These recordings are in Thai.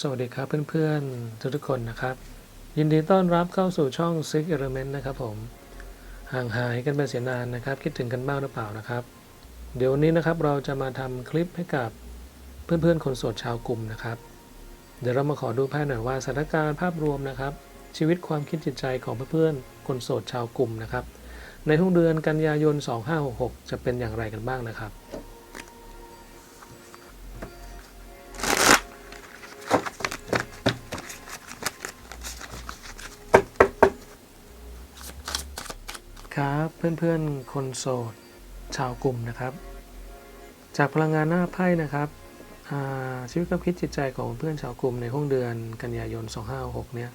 สวัสดีครับเพื่อนๆ ทุกๆคนนะครับ ยินดีต้อนรับเข้าสู่ช่อง Six Element นะครับผม ห่างหายกันไปเสียนานนะครับ คิดถึงกันบ้างหรือเปล่านะครับ เดี๋ยววันนี้นะครับเราจะมาทำคลิปให้กับเพื่อนๆ คนโสดชาวกลุ่มนะครับ เดี๋ยวเรามาขอดูไพ่หน่อยว่าสถานการณ์ภาพรวมนะครับ ชีวิตความคิดจิตใจของเพื่อนๆ คนโสดชาวกลุ่มนะครับ ในทุกเดือนกันยายน 2566 จะเป็นอย่างไรกันบ้างนะครับ เพื่อนๆ คนโสด ชาวกลุ่มนะครับ จากพลังงานหน้าไพ่นะครับชีวิตความคิดจิตใจของเพื่อนชาวกลุ่มในห้องเดือนกันยายน 2566เนี่ย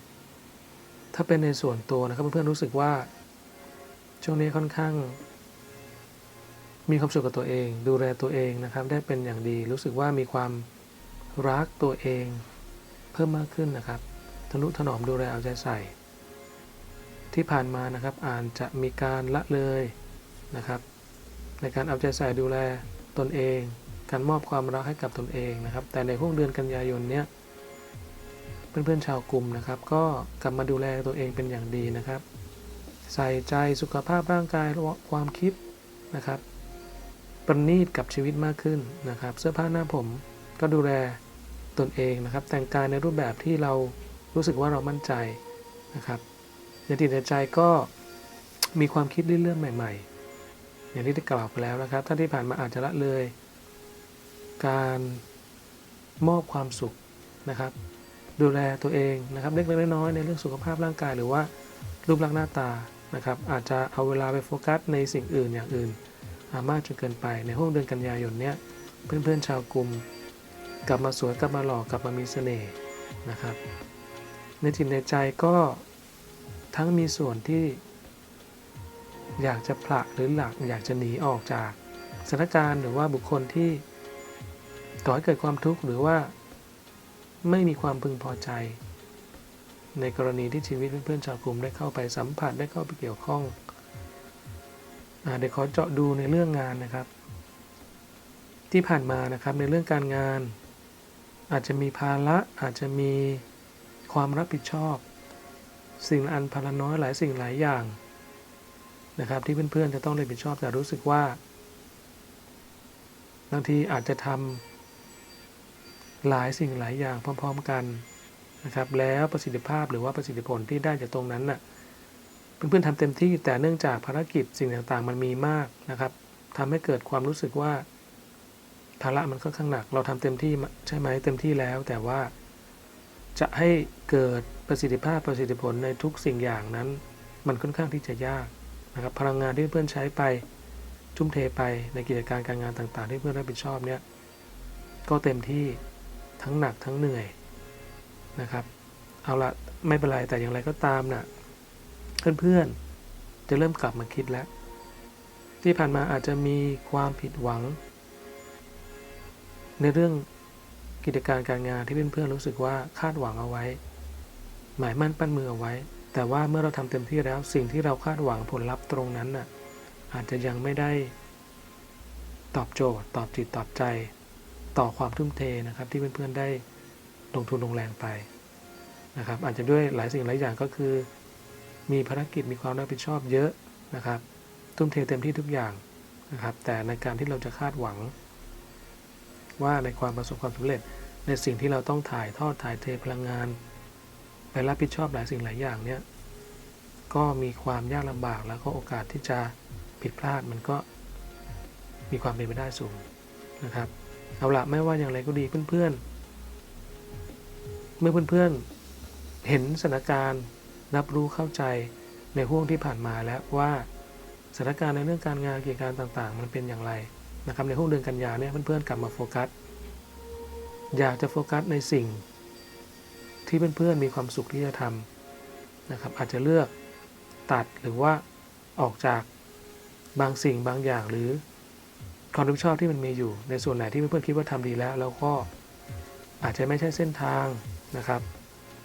ถ้าเป็นในส่วนตัวนะครับเพื่อนๆรู้สึกว่า ช่วงนี้ค่อนข้าง มีความสุขกับตัวเอง ดูแลตัวเองนะครับ ได้เป็นอย่างดีรู้สึกว่ามีความรักตัวเอง เพิ่มมากขึ้นนะครับทนุถนอมดูแลเอาใจใส่ ที่ผ่านมานะครับอ่าจจะมีการละเลยนะครับ ในการเอาใจใส่ดูแลตนเอง การมอบความรักให้กับตนเองนะครับ แต่ในห่วงเดือนกันยายนเนี้ยเพื่อนๆชาวกลุ่มนะครับ ก็กลับมาดูแลตัวเองเป็นอย่างดีนะครับ ใส่ใจสุขภาพร่างกายความคิดนะครับประณีตกับชีวิตมากขึ้นนะครับ เสื้อผ้าหน้าผมก็ดูแลตนเองนะครับ แต่งกายในรูปแบบที่เรารู้สึกว่าเรามั่นใจนะครับ ในจิตในใจก็มีความคิดเรื่องใหม่ ๆ อย่างที่ได้กล่าวไปแล้วนะครับท่านที่ผ่านมาอาจจะละเลย การมอบความสุขนะครับ ดูแลตัวเองนะครับเล็กๆน้อยๆในเรื่องสุขภาพร่างกาย หรือว่ารูปลักษณ์หน้าตานะครับ อาจจะเอาเวลาไปโฟกัสในสิ่งอื่นอย่างอื่นามากจนเกินไปในห้วงเดือนกันยายนเนี้ยเพื่อนๆชาวกลุ่มกลับมาสวยกลับมาหล่อกลับมามีเสน่ห์นะครับ ในจิตในใจก็ ทั้งมีส่วนที่ อยากจะผละหรือหลักอยากจะหนีออกจากสถานการณ์หรือว่าบุคคลที่ก่อให้เกิดความทุกข์หรือว่าไม่มีความพึงพอใจ ในกรณีที่ชีวิตเพื่อนๆชาวกลุ่มได้เข้าไปสัมผัสได้เข้าไปเกี่ยวข้องอเดี๋ยวขอเจาะดูในเรื่องงานนะครับ ที่ผ่านมานะครับในเรื่องการงาน อาจจะมีภาระอาจจะมีความรับผิดชอบ สิ่งอันพลน้อยหลายสิ่งหลายอย่างนะครับที่เพื่อนๆจะต้องรับผิดชอบแต่รู้สึกว่าบางทีอาจจะทำหลายสิ่งหลายอย่างพร้อม ๆกันนะครับ แล้วประสิทธิภาพหรือว่าประสิทธิผลที่ได้จากตรงนั้นน่ะเพื่อนๆทำเต็มที่แต่เนื่องจากภารกิจสิ่งต่างๆ มันมีมากนะครับทำให้เกิดความรู้สึกว่าภาระมันค่อนข้างหนัก เราทำเต็มที่ใช่ไหมเต็มที่แล้ว แต่ว่า จะให้เกิดประสิทธิภาพประสิทธิผลในทุกสิ่งอย่างนั้น มันค่อนข้างที่จะยากนะครับพลังงานที่เพื่อนใช้ไปทุ่มเทไปในกิจการการงานต่างๆ ที่เพื่อนรับผิดชอบเนี่ยก็เต็มที่ทั้งหนักทั้งเหนื่อยนะครับเอาละไม่เป็นไรแต่อย่างไรก็ตามนะ่ะเพื่อนๆจะเริ่มกลับมาคิดแล้ว ที่ผ่านมาอาจจะมีความผิดหวัง ในเรื่อง กิจการการงานที่เพื่อนๆรู้สึกว่าคาดหวังเอาไว้ หมายมั่นปั้นมือเอาไว้ แต่ว่าเมื่อเราทำเต็มที่แล้วสิ่งที่เราคาดหวังผลลัพธ์ตรงนั้นน่ะอาจจะยังไม่ได้ ตอบโจทย์ ตอบจิตตอบใจ ต่อความทุ่มเทนะครับ ที่เพื่อนๆได้ลงทุนลงแรงไปนะครับ อาจจะด้วยหลายสิ่งหลายอย่างก็คือ มีภารกิจมีความรับผิดชอบเยอะนะครับ ทุ่มเทเต็มที่ทุกอย่างนะครับ แต่ในการที่เราจะคาดหวัง ว่าในความประสบความสำเร็จ ในสิ่งที่เราต้องถ่ายทอดถ่ายเทพลังงานไปรับผิดชอบหลายสิ่งหลายอย่างเนี่ยก็มีความยากลำบากแล้วก็โอกาสที่จะผิดพลาดมันก็มีความเป็นไปได้สูงนะครับเอาละไม่ว่าอย่างไรก็ดีเพื่อนๆ เมื่อเพื่อนๆ เห็นสถานการณ์รับรู้เข้าใจในห่วงที่ผ่านมาแล้วว่าสถานการณ์ในเรื่องการงานกิจการต่างๆ มันเป็นอย่างไร นะครับในห่วงเดือนกันยาเนี่ยเพื่อนๆกลับมาโฟกัส อยากจะโฟกัสในสิ่งที่เพื่อนๆมีความสุขที่จะทำนะครับ อาจจะเลือกตัดหรือว่าออกจากบางสิ่งบางอย่างหรือความรับผิดชอบที่มันมีอยู่ ในส่วนไหนที่เพื่อนๆคิดว่าทำดีแล้ว แล้วก็อาจจะไม่ใช่เส้นทางนะครับ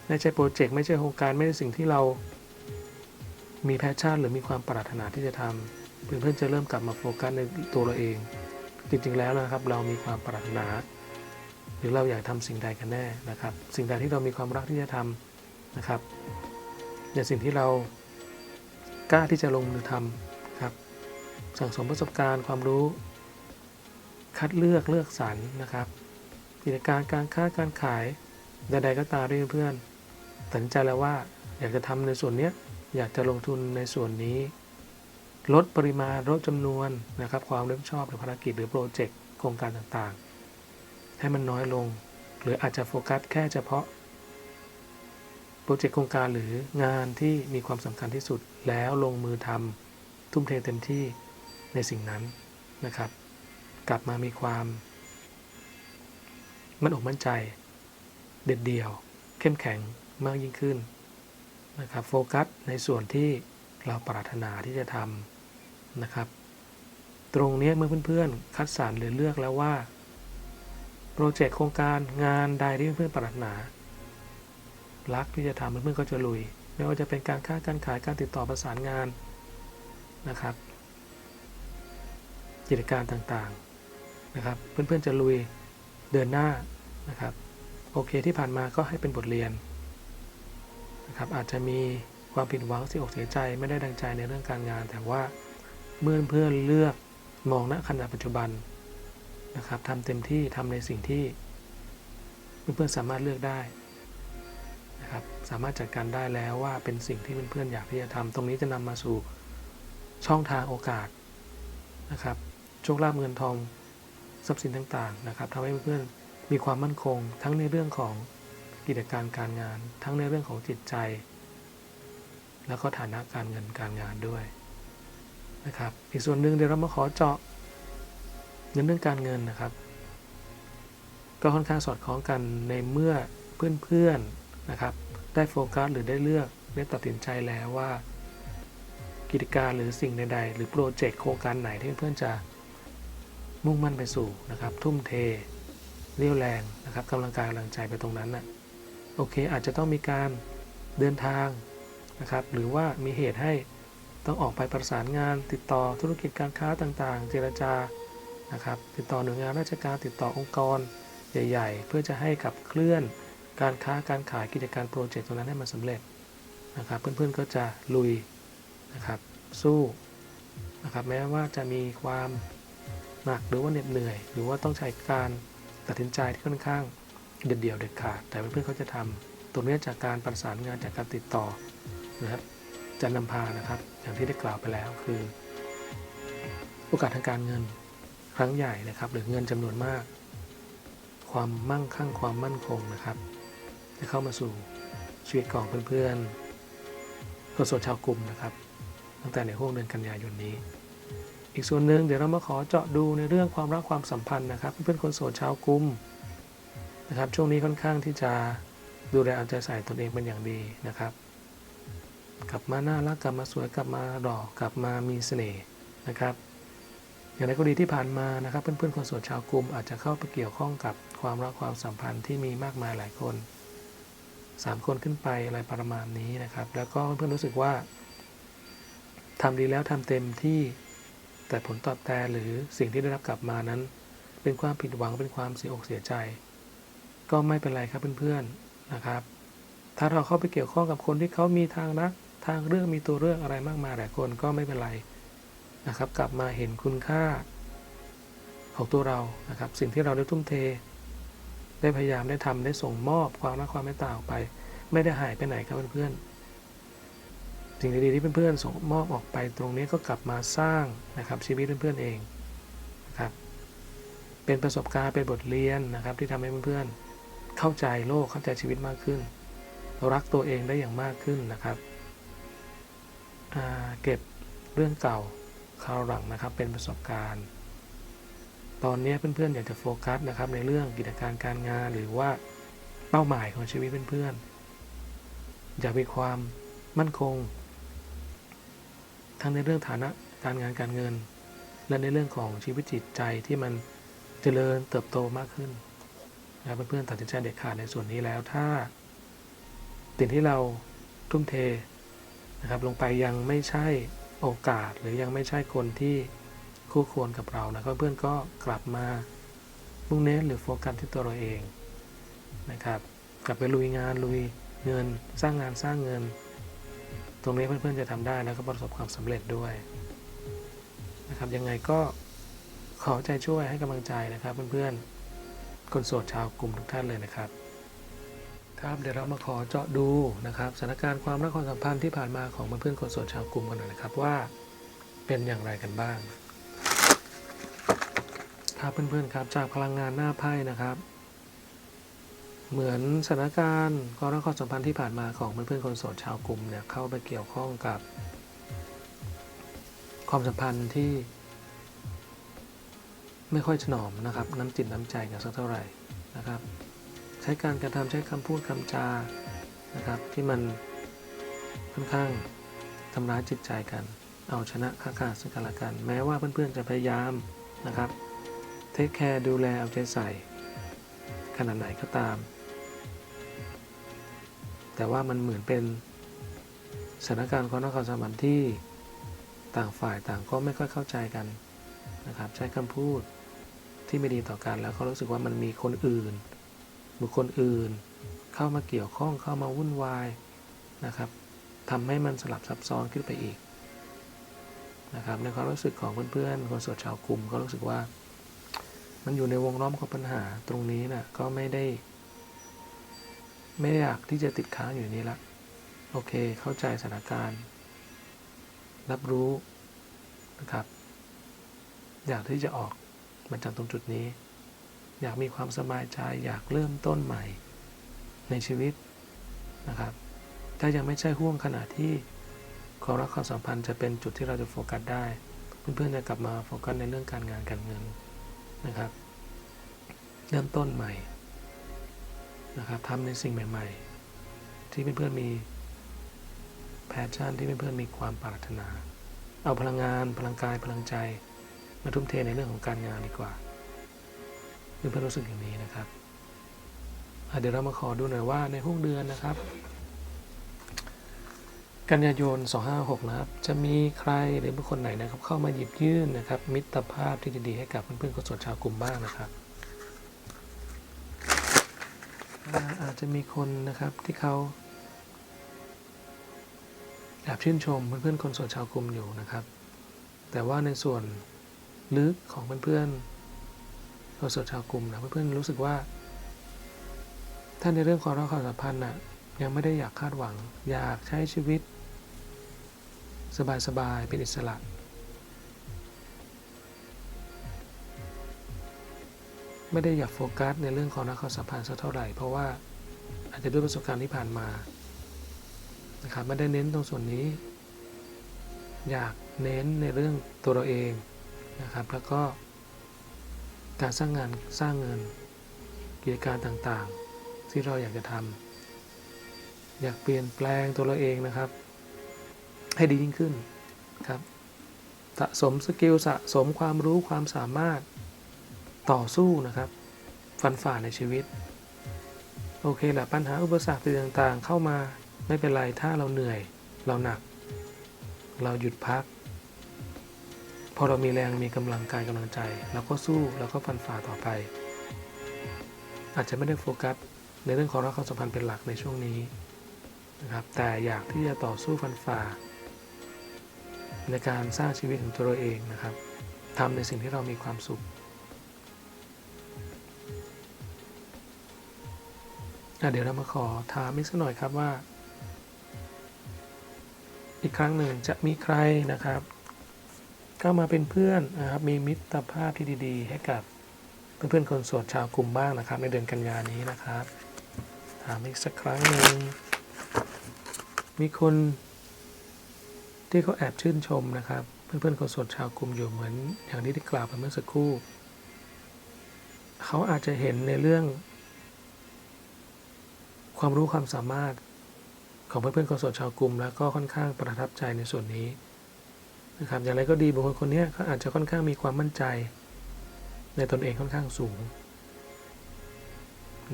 ไม่ใช่โปรเจกต์ไม่ใช่โครงการไม่ใช่สิ่งที่เรามีแพชชั่นหรือมีความปรารถนาที่จะทำเพื่อนๆจะเริ่มกลับมาโฟกัสในตัวเราเอง จริงๆแล้วนะครับ เรามีความปรารถนา หรือเราอยากทำสิ่งใดกันแน่นะครับ สิ่งใดที่เรามีความรักที่จะทำนะครับในสิ่งที่เรากล้าที่จะลงมือทำครับสั่งสมประสบการณ์ความรู้ คัดเลือกเลือกสรรนะครับกิจการการค้าการขายใดๆก็ตามเพื่อนๆตัดสินใจแล้วว่าอยากจะทำในส่วนนี้อยากจะลงทุนในส่วนนี้ ลดปริมาณลดจำนวนนะครับความรับผิดชอบหรือภารกิจหรือโปรเจกต์โครงการต่างๆ ให้มันน้อยลง หรืออาจจะโฟกัสแค่เฉพาะโปรเจกต์โครงการหรืองานที่มีความสำคัญที่สุดแล้วลงมือทำทุ่มเทเต็มที่ในสิ่งนั้นนะครับ กลับมามีความมั่นอกมั่นใจ เด็ดเดี่ยว เข้มแข็งมากยิ่งขึ้นนะครับโฟกัสในส่วนที่เราปรารถนาที่จะทำ นะครับ ตรงนี้เมื่อเพื่อนๆ คัดสรรหรือเลือกแล้วว่า โปรเจกต์โครงการงานใดที่เพื่อนๆปรารถนา รักที่จะทำเพื่อนๆก็จะลุย ไม่ว่าจะเป็นการค้าการขายการติดต่อประสานงานนะครับ กิจการต่างๆนะครับ เพื่อนๆจะลุยเดินหน้านะครับ โอเคที่ผ่านมาก็ให้เป็นบทเรียนนะครับอาจจะมีความผิดหวังเสียอกเสียใจไม่ได้ดังใจในเรื่องการงาน แต่ว่า เมื่อเพื่อนเลือกมองณขณะปัจจุบันนะครับทำเต็มที่ทำในสิ่งที่เพื่อนๆสามารถเลือกได้นะครับสามารถจัดการได้แล้วว่าเป็นสิ่งที่เพื่อนๆอยากที่จะทำตรงนี้จะนำมาสู่ช่องทางโอกาสนะครับโชคลาภเงินทองทรัพย์สินต่างๆนะครับทำให้เพื่อนๆมีความมั่นคง ทั้งในเรื่องของกิจการการงาน ทั้งในเรื่องของจิตใจ แล้วก็ฐานะการเงินการงานด้วย นะครับ อีกส่วนหนึ่งเดี๋ยวเรามาขอเจาะในเรื่องการเงินนะครับ ก็ค่อนข้างสอดคล้องกันในเมื่อเพื่อนๆนะครับ ได้โฟกัสหรือได้เลือกได้ตัดสินใจแล้วว่า กิจการหรือสิ่งใดๆ หรือโปรเจกต์โครงการไหนที่เพื่อนจะมุ่งมั่นไปสู่นะครับ ทุ่มเทเรี่ยวแรงนะครับกำลังกายกำลังใจไปตรงนั้นน่ะโอเคอาจจะต้องมีการเดินทางนะครับ หรือว่ามีเหตุให้ ต้องออกไปประสานงาน ติดต่อธุรกิจการค้าต่างๆ เจรจานะครับติดต่อหน่วยงานราชการติดต่อองค์กรใหญ่ ๆ เพื่อจะให้ขับเคลื่อนการค้าการขายกิจการโปรเจกต์ตรงนั้นให้มันสำเร็จนะครับเพื่อนๆก็จะลุยนะครับสู้นะครับแม้ว่าจะมีความหนักหรือว่าเหน็ดเหนื่อย หรือว่าต้องใช้การตัดสินใจที่ค่อนข้างเด็ดเดี่ยวเด็ดขาด แต่เพื่อนๆเขาจะทำตรงนี้จากการประสานงานจากการติดต่อนะครับ จะนำพานะครับ อย่างที่ได้กล่าวไปแล้วคือ โอกาสทางการเงินครั้งใหญ่นะครับ หรือเงินจำนวนมาก ความมั่งคั่งความมั่นคงนะครับจะเข้ามาสู่ชีวิตของเพื่อนๆคนโสดชาวกลุ่มนะครับ ตั้งแต่ในห้วงเดือนกันยายนนี้ อีกส่วนหนึ่งเดี๋ยวเรามาขอเจาะดูในเรื่องความรักความสัมพันธ์นะครับ เพื่อนๆคนโสดชาวกลุ่มนะครับ ช่วงนี้ค่อนข้างที่จะดูแลเอาใจใส่ตนเองเป็นอย่างดีนะครับ กลับมาน่ารักกลับมาสวยกลับมาหล่อกลับมามีเสน่ห์นะครับอย่างไรก็ดีที่ผ่านมานะครับ เพื่อนๆคนโสดชาวกลุ่มอาจจะเข้าไปเกี่ยวข้องกับความรักความสัมพันธ์ที่มีมากมายหลายคน 3 คนขึ้นไปอะไรประมาณนี้นะครับ แล้วก็เพื่อนๆรู้สึกว่าทำดีแล้วทำเต็มที่แต่ผลตอบแทนหรือสิ่งที่ได้รับกลับมานั้น เป็นความผิดหวังเป็นความเสียอกเสียใจ ก็ไม่เป็นไรครับเพื่อนๆนะครับ ถ้าเราเข้าไปเกี่ยวข้องกับคนที่เขามีทางรัก ทางเรื่องมีตัวเรื่องอะไรมากมายหลายคนก็ไม่เป็นไรนะครับ กลับมาเห็นคุณค่าของตัวเรานะครับ สิ่งที่เราได้ทุ่มเท ได้พยายามได้ทำได้ส่งมอบความรักความเมตตาออกไป ไม่ได้หายไปไหนครับเพื่อนๆสิ่งดีๆที่เพื่อนๆส่งมอบออกไปตรงนี้ก็กลับมาสร้างนะครับชีวิตเพื่อนๆเองนะครับเป็นประสบการณ์เป็นบทเรียนนะครับ ที่ทำให้เพื่อนๆเข้าใจโลกเข้าใจชีวิตมากขึ้นรักตัวเองได้อย่างมากขึ้นนะครับ เก็บเรื่องเก่าคราวหลังนะครับเป็นประสบการณ์ ตอนนี้เพื่อนๆอยากจะโฟกัสนะครับในเรื่องกิจการการงานหรือว่าเป้าหมายของชีวิตเพื่อนๆอยากมีความมั่นคง ทั้งในเรื่องฐานะการงานการเงิน และในเรื่องของชีวิตจิตใจที่มันเจริญเติบโตมากขึ้นนะเพื่อนๆตัดสินใจเด็ดขาดในส่วนนี้แล้วถ้าสิ่งที่เราทุ่มเท นะครับ ลงไปยังไม่ใช่โอกาสหรือยังไม่ใช่คนที่คู่ควรกับเรานะเพื่อนก็กลับมามุ่งเน้นหรือโฟกัสที่ตัวเราเองนะครับ กลับไปลุยงานลุยเงินสร้างงานสร้างเงิน ตรงนี้เพื่อนๆจะทำได้แล้วก็ประสบความสำเร็จด้วยนะครับยังไงก็ขอใจช่วยให้กำลังใจนะครับเพื่อนๆคนโสดชาวกลุ่มทุกท่านเลยนะครับ ครับเดี๋ยวเรามาขอเจาะดูนะครับสถานการณ์ความรักความสัมพันธ์ที่ผ่านมาของเพื่อนๆคนโสดชาวกลุ่มกันหน่อยนะครับว่าเป็นอย่างไรกันบ้างครับเพื่อนๆครับจากพลังงานหน้าไพ่นะครับ เหมือนสถานการณ์ความรักความสัมพันธ์ที่ผ่านมาของเพื่อนๆคนโสดชาวกลุ่มเนี่ยเข้าไปเกี่ยวข้องกับ ความสัมพันธ์ที่ ไม่ค่อยถนอมนะครับ น้ำจิตน้ำใจกันสักเท่าไหร่นะครับ ใช้การกระทำใช้คำพูดคำจานะครับ ที่มันค่อนข้างทำร้ายจิตใจกัน เอาชนะค่าขาดซึ่งกันและกัน แม้ว่าเพื่อนๆจะพยายามนะครับเทคแคร์ดูแลเอาใจใส่ ขนาดไหนก็ตาม แต่ว่ามันเหมือนเป็นสถานการณ์ความรักความสัมพันธ์ที่ต่างฝ่ายต่างก็ไม่ค่อยเข้าใจกันนะครับ ใช้คำพูดที่ไม่ดีต่อกันแล้วเขารู้สึกว่ามันมีคนอื่น บุคคลอื่น เข้ามาเกี่ยวข้องเข้ามาวุ่นวายนะครับทำให้มันสลับซับซ้อนขึ้นไปอีกนะครับในความรู้สึกของเพื่อนๆคนโสดชาวกลุ่มก็รู้สึกว่า มันอยู่ในวงล้อมของปัญหาตรงนี้นะก็ไม่ได้ ไม่ได้อยากที่จะติดค้างอยู่นี้ละโอเคเข้าใจสถานการณ์ รับรู้นะครับ อยากที่จะออกมาจากตรงจุดนี้ อยากมีความสบายใจอยากเริ่มต้นใหม่ในชีวิตนะครับ ถ้ายังไม่ใช่ห่วงขณะที่ความรักความสัมพันธ์จะเป็นจุดที่เราจะโฟกัสได้ เพื่อนๆจะกลับมาโฟกัสในเรื่องการงานการเงินนะครับ เริ่มต้นใหม่นะครับทำในสิ่งใหม่ ๆ ที่เพื่อนๆมีแพชชั่นที่เพื่อนๆมีความปรารถนา เอาพลังงานพลังกายพลังใจ มาทุ่มเทในเรื่องของการงานดีกว่า เพื่อนๆรู้สึกอย่างนี้นะครับเดี๋ยวเรามาขอดูหน่อยว่าในห่วงเดือนนะครับ กันยายน 256 นะครับ จะมีใครหรือบุคคลไหนนะครับ เข้ามาหยิบยื่นนะครับ มิตรภาพที่ดีๆให้กับเพื่อนๆคนโสดชาวกลุ่มบ้างนะครับอาจจะมีคนนะครับที่เขาแอบชื่นชมเพื่อนๆคนโสดชาวกลุ่มอยู่นะครับ แต่ว่าในส่วนลึกของเพื่อนๆ คนโสดชาวกลุ่มนะเพื่อนๆรู้สึกว่าถ้านในเรื่องความรักความสัมพันธ์น่ะยังไม่ได้อยากคาดหวัง อยากใช้ชีวิต สบายๆเป็นอิสระไม่ได้อยากโฟกัสในเรื่องของรักความสัมพันธ์สักเท่าไหร่ เพราะว่าอาจจะด้วยประสบการณ์ที่ผ่านมานะครับไม่ได้เน้นตรงส่วนนี้ อยากเน้นในเรื่องตัวเราเองนะครับ แล้วก็ การสร้างงานสร้างเงินกิจการต่างๆ ที่เราอยากจะทำอยากเปลี่ยนแปลงตัวเราเองนะครับ ให้ดียิ่งขึ้นครับสะสมสกิลสะสมความรู้ความสามารถต่อสู้นะครับ ฟันฝ่าในชีวิต โอเคแหละปัญหาอุปสรรคต่างๆ เข้ามาไม่เป็นไรถ้าเราเหนื่อย เราหนัก เราหยุดพัก พอเรามีแรงมีกำลังกายกำลังใจเราก็สู้เราก็ฟันฝ่าต่อไป อาจจะไม่ได้โฟกัสในเรื่องของรักความสัมพันธ์เป็นหลักในช่วงนี้นะครับแต่อยากที่จะต่อสู้ฟันฝ่า ในการสร้างชีวิตของตัวเราเองนะครับทำในสิ่งที่เรามีความสุข เดี๋ยวเรามาขอถามอีกสักหน่อยครับว่า อีกครั้งหนึ่งจะมีใครนะครับ เข้ามาเป็นเพื่อนนะครับมีมิตรภาพที่ดี ๆ ให้กับเพื่อนๆคนโสดชาวกลุ่มบ้างนะครับ ในเดือนกันยานี้นะครับถามอีกสักครั้งหนึ่งมีคนที่เขาแอบชื่นชมนะครับ เพื่อนๆคนโสดชาวกลุ่มอยู่เหมือนอย่างที่ได้กล่าวไปเมื่อสักครู่ เขาอาจจะเห็นในเรื่อง ความรู้ความสามารถของเพื่อนๆคนโสดชาวกลุ่มแล้วก็ค่อนข้างประทับใจในส่วนนี้ นะครับอย่างไรก็ดีบุคคลคนนี้เขาอาจจะค่อนข้างมีความมั่นใจ ในตนเองค่อนข้างสูง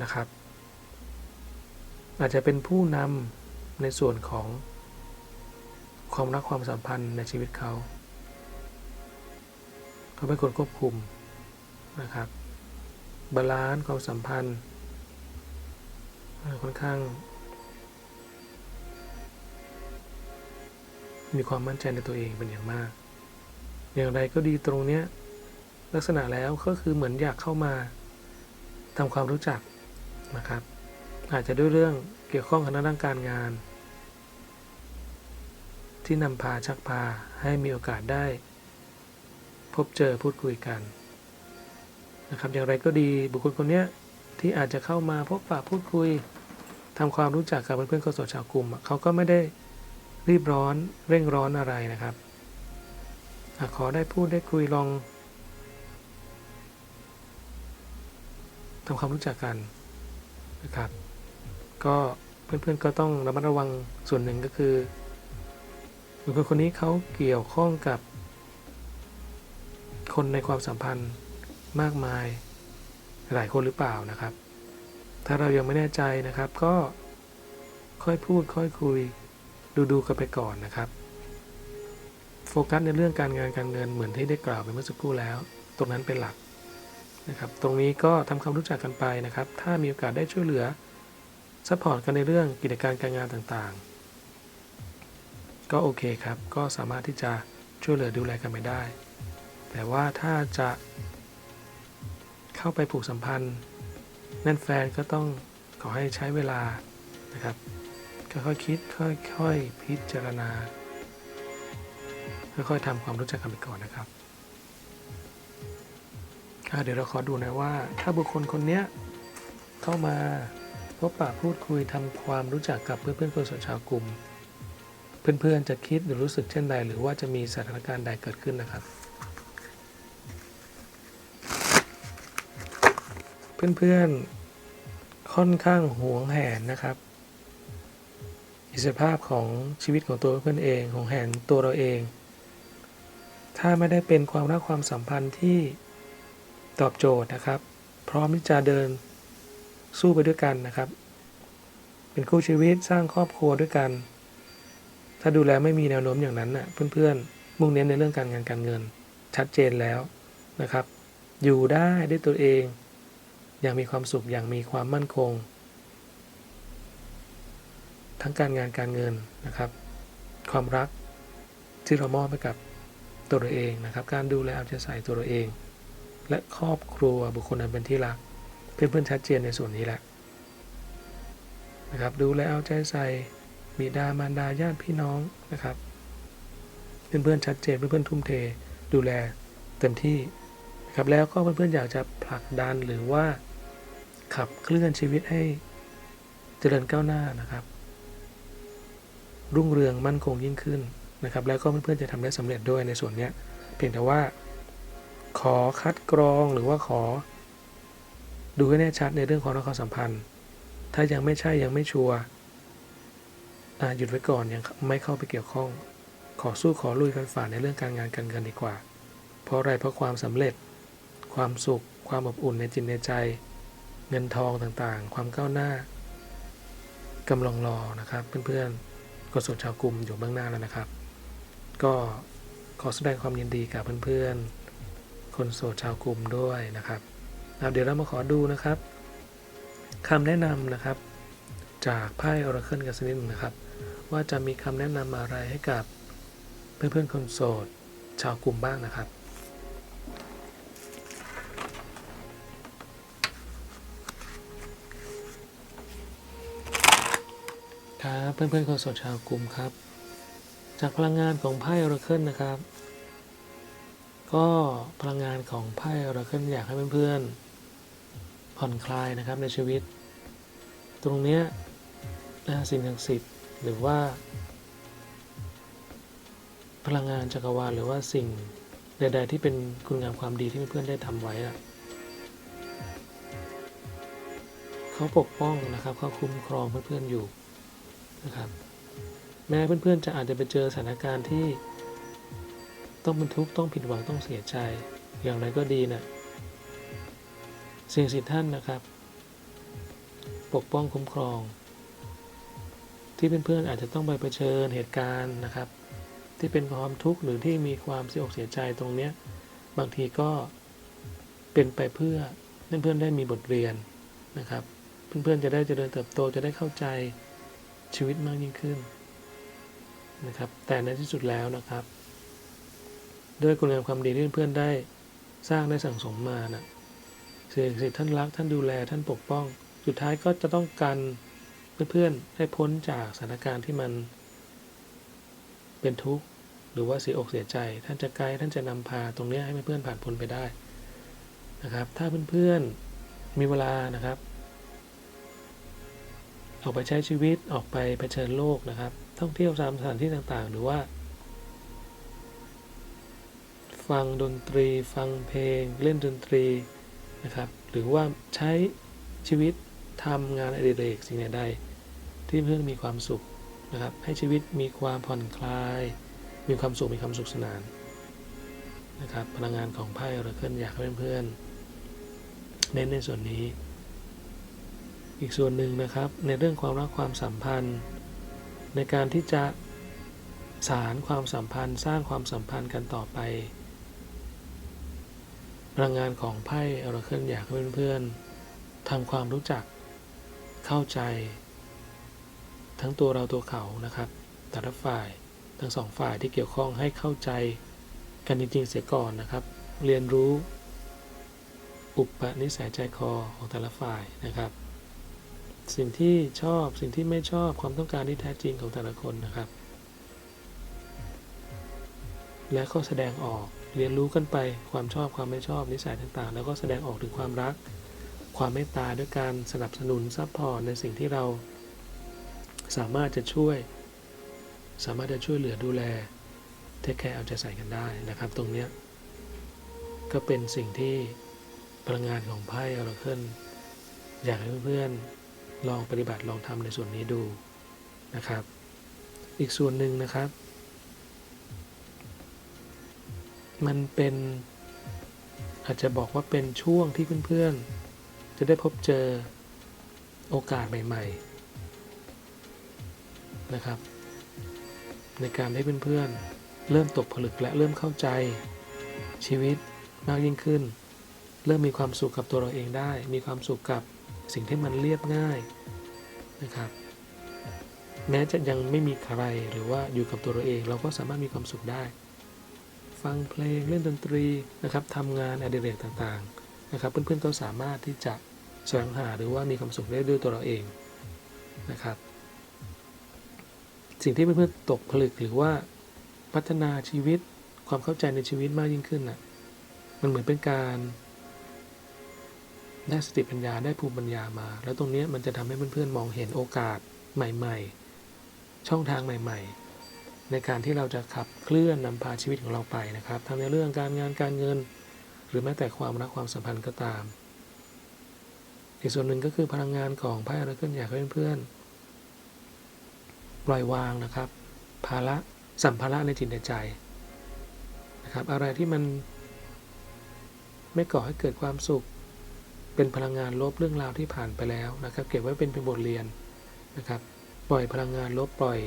นะครับ อาจจะเป็นผู้นำในส่วนของความรักความสัมพันธ์ในชีวิตเขาเขาเป็นคนควบคุมนะครับบาลานซ์ความสัมพันธ์ค่อนข้าง มีความมั่นใจในตัวเองเป็นอย่างมาก อย่างไรก็ดีตรงเนี้ยลักษณะแล้วก็คือเหมือนอยากเข้ามาทำความรู้จักนะครับ อาจจะด้วยเรื่องเกี่ยวข้องกับด้านการงาน ที่นำพาชักพาให้มีโอกาสได้ พบเจอพูดคุยกันนะครับ อย่างไรก็ดีบุคคลคนนี้ที่อาจจะเข้ามาพบปะพูดคุยทำความรู้จักกับเพื่อนๆคนโสดชาวกลุ่มเขาก็ไม่ได้ รีบร้อนเร่งร้อนอะไรนะครับอขอได้พูดได้คุยลองทำความรู้จักกันนะครับ ก็เพื่อนๆก็ต้องระมัดระวังส่วนหนึ่งก็คือบุคคลคนนี้เขาเกี่ยวข้องกับ คนในความสัมพันธ์มากมายหลายคนหรือเปล่านะครับ ถ้าเรายังไม่แน่ใจนะครับก็ค่อยพูดค่อยคุย ดูดูกันไปก่อนนะครับ โฟกัสในเรื่องการงานการเงินเหมือนที่ได้กล่าวไปเมื่อสักครู่แล้ว ตรงนั้นเป็นหลักนะครับ ตรงนี้ก็ทำความรู้จักกันไปนะครับ ถ้ามีโอกาสได้ช่วยเหลือซัพพอร์ตกันในเรื่องกิจการการงานต่างๆ ก็โอเคครับ ก็สามารถที่จะช่วยเหลือดูแลกันไปได้ แต่ว่าถ้าจะเข้าไปผูกสัมพันธ์แน่นแฟนก็ต้องขอให้ใช้เวลานะครับ ค่อยๆคิดค่อยๆพิจารณา ค่อยๆทำความรู้จักกันไปก่อนนะครับเดี๋ยวเราขอดูนะว่า ถ้าบุคคลคนนี้เข้ามาพบปะพูดคุยทำความรู้จักกับเพื่อนๆคนสนชาวกลุ่ม เพื่อนๆจะคิดหรือรู้สึกเช่นใด หรือว่าจะมีสถานการณ์ใดเกิดขึ้นนะครับ เพื่อนๆค่อนข้างหวงแหนนะครับ อิสรภาพของชีวิตของตัวเพื่อนเองหวงแหนตัวเราเอง ถ้าไม่ได้เป็นความรักความสัมพันธ์ที่ตอบโจทย์นะครับ พร้อมที่จะเดินสู้ไปด้วยกันนะครับ เป็นคู่ชีวิตสร้างครอบครัวด้วยกัน ถ้าดูแลไม่มีแนวโน้มอย่างนั้นน่ะเพื่อนๆ มุ่งเน้นในเรื่องการงานการเงิน ชัดเจนแล้วนะครับ อยู่ได้ด้วยตัวเอง อย่างมีความสุขอย่างมีความมั่นคง ทั้งการงานการเงินนะครับ ความรักที่เรามอบให้กับตัวเราเองนะครับ การดูแลเอาใจใส่ตัวเราเอง และครอบครัวบุคคลนั้นเป็นที่รัก เพื่อนๆชัดเจนในส่วนนี้แหละนะครับ ดูแลเอาใจใส่บิดามารดาญาติพี่น้องนะครับ เพื่อนๆชัดเจนเพื่อนๆทุ่มเท ดูแลเต็มที่นะครับแล้วก็เพื่อนๆอยากจะผลักดันหรือว่าขับเคลื่อนชีวิตให้เจริญก้าวหน้านะครับ รุ่งเรืองมั่นคงยิ่งขึ้นนะครับ แล้วก็เพื่อนๆจะทำได้สำเร็จด้วยในส่วนนี้เพียงแต่ว่า ขอคัดกรองหรือว่าขอ ดูให้แน่ชัดในเรื่องของความสัมพันธ์ ถ้ายังไม่ใช่ยังไม่ชัวร์หยุดไว้ก่อนยังไม่เข้าไปเกี่ยวข้อง ขอสู้ขอลุยกันฝ่าในเรื่องการงานการเงินดีกว่า เพราะอะไรเพราะความสำเร็จ ความสุข ความอบอุ่นในจิตในใจ เงินทองต่างๆ ความก้าวหน้ากำลังรอนะครับเพื่อนๆ กสดชาวกลุ่มอยู่เบื้องหน้าแล้วนะครับ ก็ขอแสดงความยินดีกับเพื่อนๆ คนโสดชาวกลุ่มด้วยนะครับเเดี๋ยวเรามาขอดูนะครับคำแนะนำนะครับ จากไพ่ออร์เคิลกันสักนิดนึงนะครับ ว่าจะมีคำแนะนำอะไรให้กับเพื่อนๆคนโสดชาวกลุ่มบ้างนะครับ ครับเพื่อนๆคนสดชาวกลุ่มครับ จากพลังงานของไพ่ออราเคิลนะครับ ก็พลังงานของไพ่ออราเคิลอยากให้เพื่อนๆผ่อนคลายนะครับในชีวิต ตรงเนี้ยนะสิ่งศักดิ์สิทธิ์หรือว่า พลังงานจักรวาลหรือว่าสิ่งใด ๆ ที่เป็นคุณงามความดีที่เพื่อนๆได้ทำไว้อะเขาปกป้องนะครับเขาคุ้มครองเพื่อนๆอยู่ นะครับ แม้เพื่อนๆจะอาจจะไปเจอสถานการณ์ที่ ต้องเป็นทุกข์ต้องผิดหวังต้องเสียใจ อย่างไรก็ดีนะ่ะสิ่งสิทธิ์ท่านนะครับ ปกป้องคุ้มครอง ที่เพื่อนๆอาจจะต้องไปเผชิญเหตุการณ์นะครับ ที่เป็นความทุกข์หรือที่มีความเสียอกเสียใจตรงเนี้ยบางทีก็เป็นไปเพื่อเพื่อนๆได้มีบทเรียนนะครับ เพื่อนๆจะได้เจริญเติบโตจะได้เข้าใจ ชีวิตมากยิ่งขึ้นนะครับ แต่ในที่สุดแล้วนะครับ ด้วยคุณงามความดีที่เพื่อนๆได้สร้างได้สั่งสมมานะสิ่งศักดิ์สิท่านรักท่านดูแลท่านปกป้อง สุดท้ายก็จะต้องกันเพื่อนๆให้พ้นจากสถานการณ์ที่มันเป็นทุกข์หรือว่าเสียอกเสียใจ ท่านจะไกด์ท่านจะนำพาตรงเนี้ยให้เพื่อนๆผ่านพ้นไปได้นะครับ ถ้าเพื่อนๆมีเวลานะครับ ออกไปใช้ชีวิตออกไปเผชิญโลกนะครับ ท่องเที่ยวตามสถานที่ต่างๆ หรือว่า ฟังดนตรี ฟังเพลง เล่นดนตรีนะครับ หรือว่าใช้ชีวิตทำงานอดิเรกสิ่งใดๆที่เพื่อนมีความสุขนะครับ ให้ชีวิตมีความผ่อนคลาย มีความสุขมีความสุขสนานนะครับพลังงานของไพ่อราเคิลอยากให้เพื่อนๆเน้นในส่วนนี้ อีกส่วนหนึ่งนะครับในเรื่องความรักความสัมพันธ์ ในการที่จะสารความสัมพันธ์ สร้างความสัมพันธ์กันต่อไปพลังงานของไพ่อราเคิลอยากให้เพื่อนๆทำความรู้จักเข้าใจ ทั้งตัวเราตัวเขานะครับ แต่ละฝ่ายทั้งสองฝ่ายที่เกี่ยวข้องให้เข้าใจกันจริงๆเสียก่อนนะครับ เรียนรู้ อุปนิสัยใจคอของแต่ละฝ่ายนะครับ สิ่งที่ชอบสิ่งที่ไม่ชอบความต้องการที่แท้จริงของแต่ละคนนะครับ และก็แสดงออกเรียนรู้กันไปความชอบความไม่ชอบนิสัยต่างๆ แล้วก็แสดงออกถึงความรัก ความเมตตาด้วยการสนับสนุนซัพพอร์ตในสิ่งที่เราสามารถจะช่วย สามารถจะช่วยเหลือดูแลเทคแคร์เอาใจใส่กันได้นะครับ ตรงเนี้ยก็เป็นสิ่งที่พลังงานของไพ่อราเคิลอยากให้เพื่อนๆ ลองปฏิบัติลองทำในส่วนนี้ดูนะครับ อีกส่วนหนึ่งนะครับ มันเป็นอาจจะบอกว่าเป็นช่วงที่เพื่อนๆ จะได้พบเจอโอกาสใหม่ๆนะครับ ในการให้เพื่อนๆ เริ่มตกผลึกและเริ่มเข้าใจชีวิตมากยิ่งขึ้น เริ่มมีความสุขกับตัวเราเองได้ มีความสุขกับ สิ่งที่มันเรียบง่ายนะครับ แม้จะยังไม่มีใครหรือว่าอยู่กับตัวเราเอง เราก็สามารถมีความสุขได้ ฟังเพลงเล่นดนตรีนะครับทำงานอดิเรกต่างๆนะครับ เพื่อนๆก็สามารถที่จะแสวงหาหรือว่ามีความสุขได้ด้วยตัวเราเองนะครับ สิ่งที่เพื่อนๆตกผลึกหรือว่าพัฒนาชีวิตความเข้าใจในชีวิตมากยิ่งขึ้นน่ะมันเหมือนเป็นการ ได้สติปัญญาได้ภูมิปัญญามา แล้วตรงนี้มันจะทำให้เพื่อนๆมองเห็นโอกาสใหม่ ๆ ช่องทางใหม่ ๆ ในการที่เราจะขับเคลื่อนนำพาชีวิตของเราไปนะครับทั้งในเรื่องการงานการเงิน หรือแม้แต่ความรักความสัมพันธ์ก็ตาม อีกส่วนหนึ่งก็คือพลังงานของไพ่อราเคิลอยากให้เพื่อนๆปล่อยวางนะครับ ภาระสัมภาระในจิตในใจนะครับ อะไรที่มันไม่ก่อให้เกิดความสุข เป็นพลังงานลบเรื่องราวที่ผ่านไปแล้วนะครับ เก็บไว้เป็นเป็นบทเรียนนะครับ ปล่อยพลังงานลบปล่อย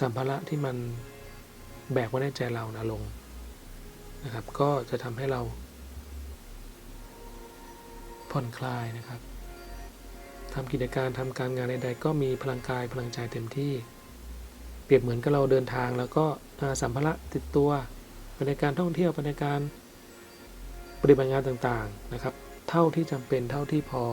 สัมภาระที่มันแบกไว้ในใจเรานะลงนะครับ ก็จะทำให้เรา ผ่อนคลายนะครับทำกิจการทำการงานใดๆก็มีพลังกายพลังใจเต็มที่ เปรียบเหมือนกับเราเดินทาง แล้วก็สัมภาระติดตัวไปในการท่องเที่ยวไปในการปฏิบัติงานต่างๆนะครับ เท่าที่จำเป็นเท่าที่พอ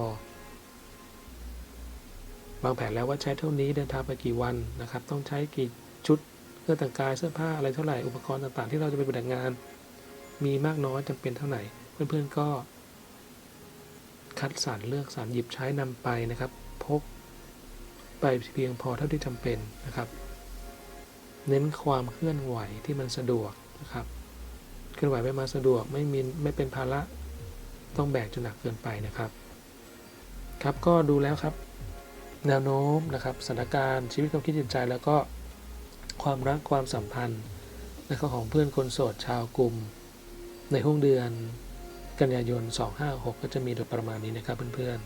วางแผนแล้วว่าใช้เท่านี้เดินทางไปกี่วันนะครับ ต้องใช้กี่ชุดเครื่องแต่งกายเสื้อผ้าอะไรเท่าไหร่อุปกรณ์ต่างๆ ที่เราจะไปปฏิบัติงาน มีมากน้อยจำเป็นเท่าไหร่ เพื่อนๆก็ คัดสรรเลือกสรรหยิบใช้นำไปนะครับ พกไปเพียงพอเท่าที่จำเป็นนะครับ เน้นความเคลื่อนไหวที่มันสะดวกนะครับ เคลื่อนไหวไปมาสะดวกไม่มีไม่เป็นภาระ ต้องแบกจนหนักเกินไปนะครับ ครับก็ดูแล้วครับ แนวโน้มนะครับสถานการณ์ชีวิตความคิดจิตใจ แล้วก็ความรักความสัมพันธ์นะครับของเพื่อนคนโสดชาวกลุ่ม ในห้วงเดือนกันยายน 256 ก็จะมีโดยประมาณนี้นะครับเพื่อน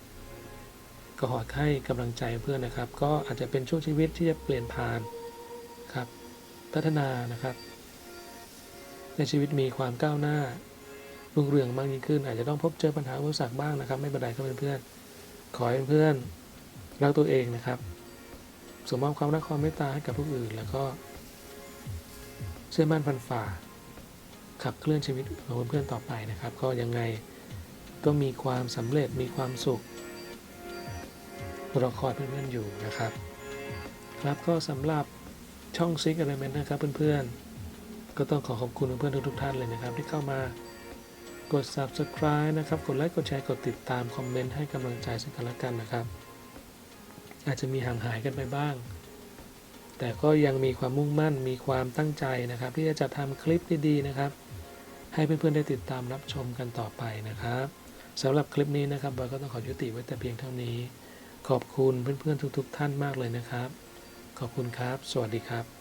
ๆ ก็ขอให้กำลังใจเพื่อนนะครับ ก็อาจจะเป็นช่วงชีวิตที่จะเปลี่ยนผ่านครับ พัฒนานะครับ ในชีวิตมีความก้าวหน้า รุ่งเรืองมากยิ่งขึ้น อาจจะต้องพบเจอปัญหาอุปสรรคบ้างนะครับ ไม่เป็นไรครับเพื่อนๆขอให้เพื่อนรักตัวเองนะครับสมมอบความรักความเมตตาให้กับผู้อื่น แล้วก็เชื่อมั่นฟันฝ่า ขับเคลื่อนชีวิตของเพื่อนๆต่อไปนะครับ ก็ยังไงก็มีความสำเร็จมีความสุขรอคอยเพื่อนๆอยู่นะครับ ครับก็สำหรับช่องซิกอะไรเมนนะครับเพื่อนๆก็ต้องขอขอบคุณเพื่อนๆทุกๆท่านเลยนะครับ ที่เข้ามา กด subscribe นะครับ กดไลค์ กดแชร์ กดติดตาม คอมเมนต์ ให้กำลังใจซึ่งกันและกันนะครับ อาจจะมีห่างหายกันไปบ้าง แต่ก็ยังมีความมุ่งมั่น มีความตั้งใจนะครับ ที่จะจัดทำคลิปดีๆนะครับ ให้เพื่อนๆ ได้ติดตามรับชมกันต่อไปนะครับสำหรับคลิปนี้นะครับบอยก็ต้องขอยุติไว้แต่เพียงเท่านี้ ขอบคุณเพื่อนๆทุก ๆ ท่านมากเลยนะครับ ขอบคุณครับ สวัสดีครับ